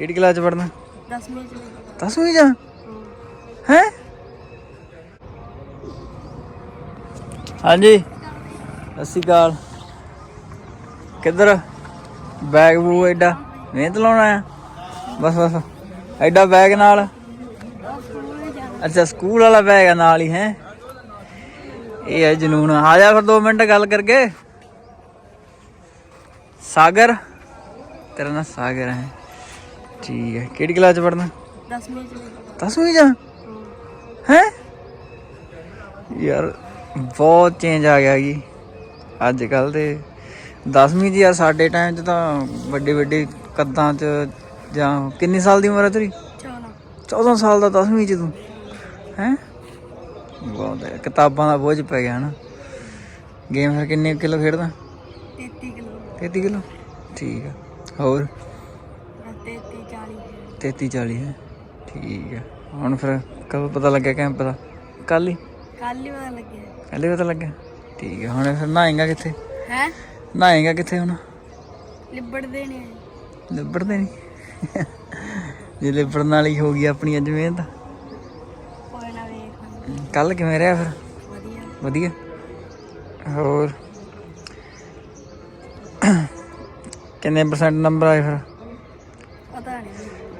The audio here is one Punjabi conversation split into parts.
ਕਿਹੜੀ ਕਲਾਸ ਚ ਪੜਨਾ 10ਵੀਂ ਚ। ਲੱਗੀ। 10ਵੀਂ ਚ? ਹਾਂ। ਹੈ ਹਾਂਜੀ ਸ਼੍ਰੀ ਅਕਾਲ। ਕਿੱਧਰ? ਬੈਗ ਬੂ ਐਡਾ ਮਿਹਨਤ ਲਾਉਣਾ ਆ? ਬਸ ਬਸ। ਐਡਾ ਬੈਗ ਨਾਲ? ਅੱਛਾ ਸਕੂਲ ਵਾਲਾ ਬੈਗ ਆ ਨਾਲ ਹੀ ਹੈ? ਇਹ ਹੈ ਜਨੂਨ। ਆ ਜਾ ਫਿਰ 2 ਮਿੰਟ ਗੱਲ ਕਰਕੇ। ਸਾਗਰ? ਤੇਰਾ ਨਾਂ ਸਾਗਰ ਹੈ। ਠੀਕ ਹੈ। ਕਿਹੜੀ ਕਲਾਸ ਚ ਪੜਨਾ 10ਵੀਂ ਚ। ਲੱਗੀ। 10ਵੀਂ ਚ? ਹਾਂ। ਯਾਰ ਬਹੁਤ ਚੇਂਜ ਆ ਗਿਆ ਜੀ। ਅੱਜ ਕੱਲ ਦੇ 10ਵੀਂ ਦੀ ਆ ਸਾਡੇ ਟਾਈਮ 'ਚ ਤਾਂ ਵੱਡੇ ਵੱਡੇ ਕੱਦਾਂ 'ਚ ਜਾਂ ਕਿੰਨੀ ਸਾਲ ਦੀ ਉਮਰ ਹੈ ਤੇਰੀ? 14 14 ਸਾਲ ਦਾ 10ਵੀਂ 'ਚ ਤੂੰ। ਹੈ? ਬਹੁਤ ਕਿਤਾਬਾਂ ਦਾ ਬੋਝ ਪੈ ਗਿਆ ਨਾ। ਗੇਮ ਫਿਰ ਕਿੰਨੇ ਕਿਲੋ ਖੇਡਦਾ? 33 ਕਿਲੋ। 33 ਕਿਲੋ? ਠੀਕ ਆ। ਹੋਰ? 33 40 33 40 ਹੈ। ਠੀਕ ਆ ਹੁਣ ਫਿਰ ਕਦੋਂ ਪਤਾ ਲੱਗਿਆ ਕੈਂਪ ਦਾ? ਕੱਲ ਹੀ? ਕੱਲ ਹੀ ਪਤਾ ਲੱਗਿਆ। ਕੱਲ ਹੀ ਪਤਾ ਲੱਗਿਆ? ਠੀਕ ਆ ਹੁਣ ਫਿਰ ਨਹਾਏਗਾ ਕਿੱਥੇ? ਹੈ? ਨਹਾਏਗਾ ਕਿੱਥੇ ਹੁਣ? ਲਿਬੜਦੇ ਨੇ। ਲਿਬੜਦੇ ਨਹੀਂ ਜੇ ਲਿਬੜਨ ਵਾਲੀ ਹੋ ਗਈ ਆਪਣੀ ਅੱਜ ਮਿਹਨਤ। ਕੋਈ ਨਾ ਵੇਖ ਕੱਲ ਕਿਵੇਂ ਰਿਹਾ ਫਿਰ? ਵਧੀਆ। ਵਧੀਆ। ਹੋਰ? ਕਿੰਨੇ ਪਰਸੈਂਟ ਨੰਬਰ ਆਏ ਫਿਰ?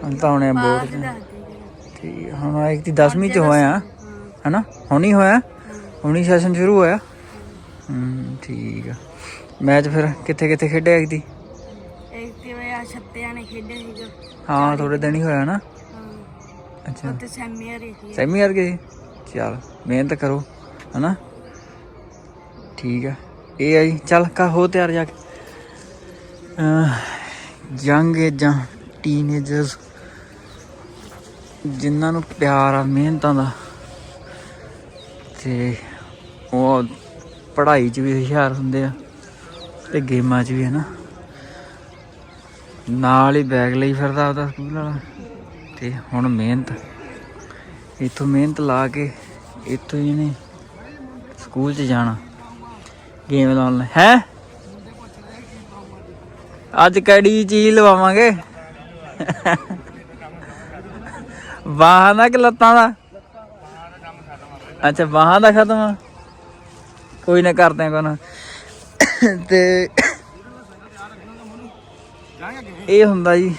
ਤਾਂ ਆ ਬਾਅਦ ਬੋਰਡ ਦੇ ਠੀਕ ਆ, ਹੁਣ ਇੱਕ ਦੀ 10ਵੀਂ ਚ ਹੋਇਆ। ਹਾਂ ਹਨਾ? ਹੁਣੀ ਹੋਇਆ? ਹਾਂ। ਹੁਣੀ ਸੈਸ਼ਨ ਸ਼ੁਰੂ ਹੋਇਆ? ਹੂੰ ਠੀਕ ਆ। ਮੈਚ ਫਿਰ ਕਿੱਥੇ ਕਿੱਥੇ ਖੇਡਿਆ ਇੱਕ ਦੀ? ਇੱਕ ਤੇ ਵੇ ਆ ਛੱਤਿਆਂ ਨੇ ਖੇਡਿਆ ਸੀਗਾ। ਹਾਂ ਥੋੜੇ ਦਿਨ ਹੀ ਹੋਇਆ ਨਾ। ਹਾਂ। ਅੱਛਾ। ਉੱਤੇ ਸੈਮੀ ਹਰੀ ਸੀ ਸੈਮੀ ਯਾਰ ਗਏ? ਚੱਲ ਮਿਹਨਤ ਕਰੋ ਹਨਾ? ਠੀਕ ਆ। ਇਹ ਆ ਜੀ ਚੱਲ ਕਾ ਹੋ ਤਿਆਰ ਜਾ ਕੇ। ਯੰਗ ਏਜਾਂ ਟੀਨੇਜਰਸ ਜਿਨ੍ਹਾਂ ਨੂੰ ਪਿਆਰ ਆ, ਮਿਹਨਤਾਂ ਦਾ। ਤੇ ਉਹ ਪੜ੍ਹਾਈ 'ਚ ਵੀ ਹੁਸ਼ਿਆਰ ਹੁੰਦੇ ਆ ਤੇ ਗੇਮਾਂ 'ਚ ਵੀ ਹੈ ਨਾ ਨਾਲ ਹੀ ਬੈਗ ਲਈ ਫਿਰਦਾ ਉਹਦਾ ਸਕੂਲ ਵਾਲਾ। ਤੇ ਹੁਣ ਮਿਹਨਤ, ਇੱਥੋਂ ਮਿਹਨਤ ਲਾ ਕੇ ਇੱਥੋਂ ਹੀ ਇਹਨੇ ਸਕੂਲ 'ਚ ਜਾਣਾ, ਗੇਮ ਲਾਉਣ ਲਈ। ਹੈ? ਅੱਜ ਕਿਹੜੀ ਚੀਜ਼ ਲਵਾਵਾਂਗੇ? ਬਾਹਾਂ ਦਾ ਕਿ ਲੱਤਾਂ ਦਾ? ਅੱਛਾ ਬਾਹਾਂ ਦਾ ਖਤਮ ਆ। ਕੋਈ ਨਾ ਕਰਦੇ ਆ ਕੋਨਾ ਤੇ ਇਹ ਹੁੰਦਾ ਜੀ,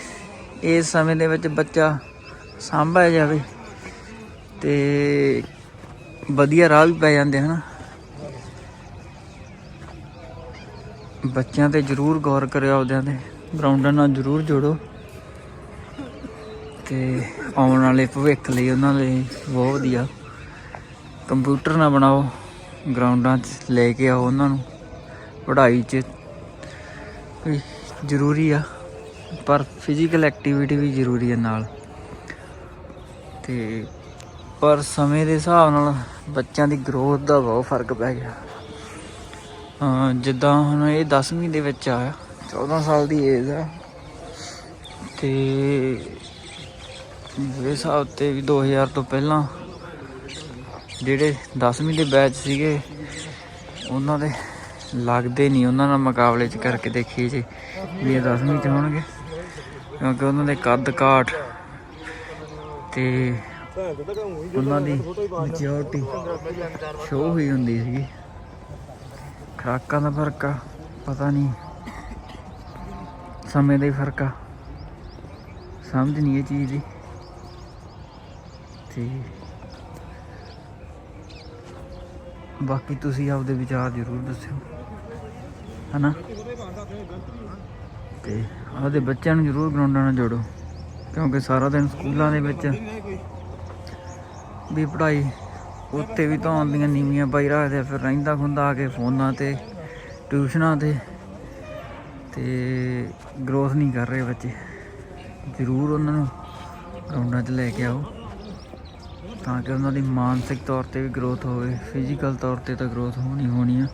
ਇਸ ਸਮੇਂ ਦੇ ਵਿੱਚ ਬੱਚਾ ਸਾਂਭਿਆ ਜਾਵੇ ਤੇ ਵਧੀਆ ਰਾਹ ਵੀ ਪੈ ਜਾਂਦੇ, ਹਨ? ਬੱਚਿਆਂ ਤੇ ਜ਼ਰੂਰ ਗੌਰ ਕਰਿਓ, ਆਪਦਿਆਂ ਤੇ। ਗਰਾਊਂਡਾਂ ਨਾਲ ਜ਼ਰੂਰ ਜੋੜੋ। ਤੇ ਆਉਣ ਵਾਲੇ ਭਵਿੱਖ ਲਈ ਉਹਨਾਂ ਲਈ ਬਹੁਤ ਵਧੀਆ। ਕੰਪਿਊਟਰ ਨਾ ਬਣਾਓ, ਗਰਾਊਂਡਾਂ 'ਚ ਲੈ ਕੇ ਆਓ ਉਹਨਾਂ ਨੂੰ। ਪੜ੍ਹਾਈ 'ਚ ਵੀ ਜ਼ਰੂਰੀ ਆ, ਪਰ ਫਿਜ਼ੀਕਲ ਐਕਟੀਵਿਟੀ ਵੀ ਜ਼ਰੂਰੀ ਹੈ ਨਾਲ। ਤੇ ਪਰ ਸਮੇਂ ਦੇ ਹਿਸਾਬ ਨਾਲ ਬੱਚਿਆਂ ਦੀ ਗਰੋਥ ਦਾ ਬਹੁਤ ਫ਼ਰਕ ਪੈ ਗਿਆ। ਹਾਂ, ਜਿੱਦਾਂ ਹੁਣ ਇਹ 10ਵੀਂ ਦੇ ਵਿੱਚ ਆਇਆ 14 ਸਾਲ ਦੀ ਏਜ ਆ। ਤੇ ਮੇਰੇ ਹਿਸਾਬ ਤੇ ਵੀ 2000 ਤੋਂ ਪਹਿਲਾਂ ਜਿਹੜੇ 10ਵੀਂ ਦੇ ਬੈਚ ਸੀਗੇ, ਉਹਨਾਂ ਦੇ ਲੱਗਦੇ ਨਹੀਂ, ਉਹਨਾਂ ਨਾਲ ਮੁਕਾਬਲੇ ਚ ਕਰਕੇ ਦੇਖੀਏ ਜੀ, ਵੀ ਇਹ 10ਵੀਂ ਚ ਹੋਣਗੇ। ਕਿਉਂਕਿ ਉਹਨਾਂ ਦੇ ਕੱਦ ਕਾਠ ਤੇ ਉਹਨਾਂ ਦੀ ਮੈਚਿਓਰਟੀ ਸ਼ੋ ਹੋਈ ਹੁੰਦੀ ਸੀਗੀ। ਖਰਾਕਾਂ ਦਾ ਫ਼ਰਕ ਆ, ਪਤਾ ਨਹੀਂ, ਸਮੇਂ ਦਾ ਹੀ ਫ਼ਰਕ ਆ। ਸਮਝ ਨਹੀਂ ਇਹ ਚੀਜ਼ ਦੀ ਤੇ ਬਾਕੀ ਤੁਸੀਂ ਆਪਦੇ ਵਿਚਾਰ ਜ਼ਰੂਰ ਦੱਸਿਓ। ਹਨਾ? ਤੇ ਆਪਦੇ ਬੱਚਿਆਂ ਨੂੰ ਜ਼ਰੂਰ ਗਰਾਊਂਡਾਂ ਨਾਲ ਜੋੜੋ ਕਿਉਂਕਿ ਸਾਰਾ ਦਿਨ ਸਕੂਲਾਂ ਦੇ ਵਿੱਚ ਵੀ ਪੜ੍ਹਾਈ ਉੱਤੇ ਵੀ ਤਾਂ ਆਉਂਦੀਆਂ ਨੀਵੀਆਂ ਪਾਈ ਰੱਖਦੇ ਆ, ਫਿਰ ਰਹਿੰਦਾ ਖੁੰਦਾ ਆ ਕੇ ਫੋਨਾਂ ਤੇ ਟਿਊਸ਼ਨਾਂ ਤੇ ਤੇ ਗਰੋਥ ਨਹੀਂ ਕਰ ਰਹੇ ਬੱਚੇ। ਜ਼ਰੂਰ ਉਹਨਾਂ ਨੂੰ ਗਰਾਊਂਡਾਂ 'ਚ ਲੈ ਕੇ ਆਓ। ਤਾਂ ਕਿ ਉਹਨਾਂ ਦੀ ਮਾਨਸਿਕ ਤੌਰ ਤੇ ਵੀ ਗਰੋਥ ਹੋਵੇ ਫਿਜ਼ੀਕਲ ਤੌਰ ਤੇ ਤਾਂ ਗਰੋਥ ਹੋਣੀ ਹੋਣੀ ਆ।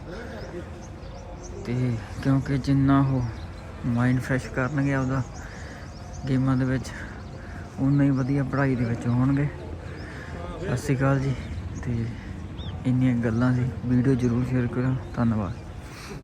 ਤੇ ਕਿਉਂਕਿ ਜਿੰਨਾ ਉਹ ਮਾਈਂਡ ਫਰੈਸ਼ ਕਰਨਗੇ ਆਪਦਾ, ਗੇਮਾਂ ਦੇ ਵਿੱਚ ਉਨਾ ਹੀ ਵਧੀਆ ਪੜ੍ਹਾਈ ਦੇ ਵਿੱਚ ਹੋਣਗੇ। ਸਤਿ ਸ਼੍ਰੀ ਅਕਾਲ ਜੀ, ਤੇ ਇੰਨੀਆਂ ਗੱਲਾਂ ਸੀ। ਵੀਡੀਓ ਜ਼ਰੂਰ ਸ਼ੇਅਰ ਕਰੋ ਧੰਨਵਾਦ।